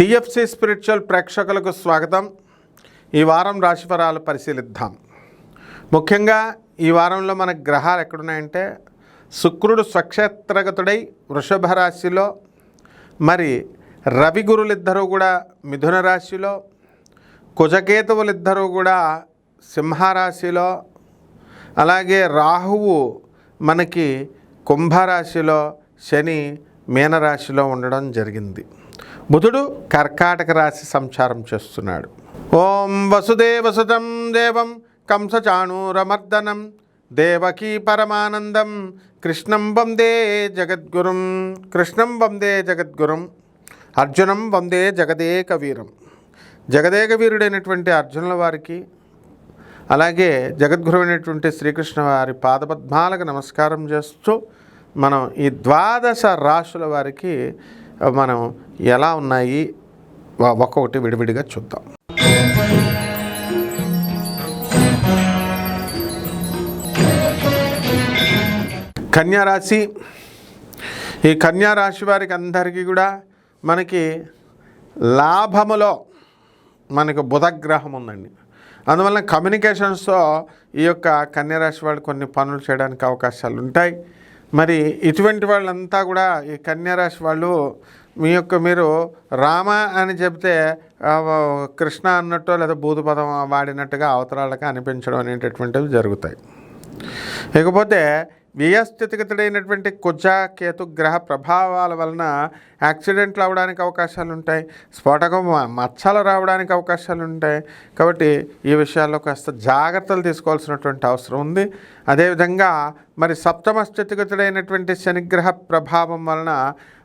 TFC spiritual ప్రేక్షకులకు స్వాగతం. ఈ వారం రాశిఫలాలు పరిశీలిద్దాం. ముఖ్యంగా ఈ వారంలో మన గ్రహాలు ఎక్కడున్నాయంటే శుక్రుడు స్వక్షేత్రగతుడై వృషభ రాశిలో మరి రవి గురులిద్దరూ కూడా మిథున రాశిలో కుజకేతువులిద్దరూ కూడా సింహరాశిలో అలాగే రాహువు మనకి కుంభరాశిలో శని మీనరాశిలో ఉండడం జరిగింది. బుధుడు కర్కాటక రాశి సంచారం చేస్తున్నాడు. ఓం వసుదేవసుతం దేవం కంసచాణూరమర్దనం దేవకీ పరమానందం కృష్ణం వందే జగద్గురుం కృష్ణం వందే జగద్గురుం అర్జునం వందే జగదేక వీరం జగదేక వీరుడైనటువంటి అర్జునుల వారికి అలాగే జగద్గురువైనటువంటి శ్రీకృష్ణ వారి పాదపద్మాలకు నమస్కారం చేస్తూ మనం ఈ ద్వాదశ రాశుల వారికి మనం ఎలా ఉన్నాయి? ఒక్కొక్కటి విడివిడిగా చూద్దాం. కన్యారాశి. ఈ కన్యా రాశి వారికి అందరికీ కూడా మనకి లాభములో మనకు బుధగ్రహం ఉందండి. అందువల్ల కమ్యూనికేషన్స్తో ఈ యొక్క కన్యరాశి వాళ్ళు కొన్ని పనులు చేయడానికి అవకాశాలు ఉంటాయి. మరి ఇటువంటి వాళ్ళంతా కూడా ఈ కన్యారాశి వాళ్ళు మీ యొక్క మీరు రామ అని చెప్తే కృష్ణ అన్నట్టు లేదా భూతపదం వాడినట్టుగా అవతరాలకు అనిపించడం అనేటటువంటివి జరుగుతాయి. ఇకపోతే వ్యయస్థితిగతుడైనటువంటి కుజ కేతు గ్రహ ప్రభావాల వలన యాక్సిడెంట్లు అవడానికి అవకాశాలు ఉంటాయి. స్ఫోటకం మచ్చలు రావడానికి అవకాశాలు ఉంటాయి. కాబట్టి ఈ విషయాల్లో కాస్త జాగ్రత్తలు తీసుకోవాల్సినటువంటి అవసరం ఉంది. అదేవిధంగా మరి సప్తమ స్థితిగతుడైనటువంటి శనిగ్రహ ప్రభావం వలన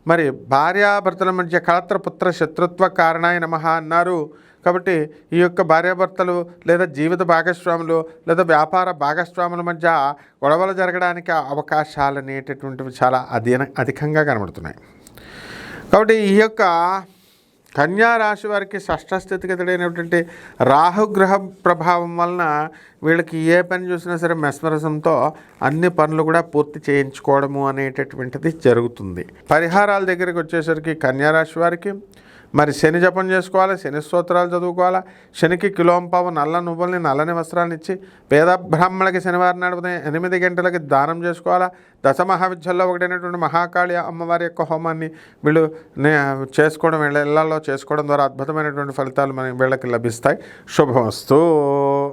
మరి భార్యాభర్తల మధ్య కళత్రపుత్ర శత్రుత్వ కారణాయ నమ అన్నారు. కాబట్టి ఈ యొక్క భార్యాభర్తలు లేదా జీవిత భాగస్వాములు లేదా వ్యాపార భాగస్వాముల మధ్య గొడవలు జరగడానికి అవకాశాలు అనేటటువంటివి చాలా అధీన అధికంగా కనబడుతున్నాయి. కాబట్టి ఈ యొక్క రాశి వారికి షష్ఠ స్థితిగతుడైనటువంటి రాహుగ్రహ ప్రభావం వలన వీళ్ళకి ఏ పని చూసినా సరే మెస్మరసంతో అన్ని పనులు కూడా పూర్తి చేయించుకోవడము అనేటటువంటిది జరుగుతుంది. పరిహారాల దగ్గరికి వచ్చేసరికి కన్యా రాశి వారికి మరి శని జపం చేసుకోవాలి శని స్తోత్రాలు చదువుకోవాలా? శనికి కిలోంపావు నల్ల నువ్వుల్ని నల్లని వస్త్రాలను ఇచ్చి పేద బ్రాహ్మణులకి శనివారం నాడు ఎనిమిది గంటలకి దానం చేసుకోవాలా? దశ మహావిద్యల్లో ఒకటైనటువంటి మహాకాళి అమ్మవారి యొక్క హోమాన్ని వీళ్ళు నే- చేసుకోవడం వీళ్ళ ఇళ్ళలో చేసుకోవడం ద్వారా అద్భుతమైనటువంటి ఫలితాలు మనకి వీళ్ళకి లభిస్తాయి. శుభమస్తూ.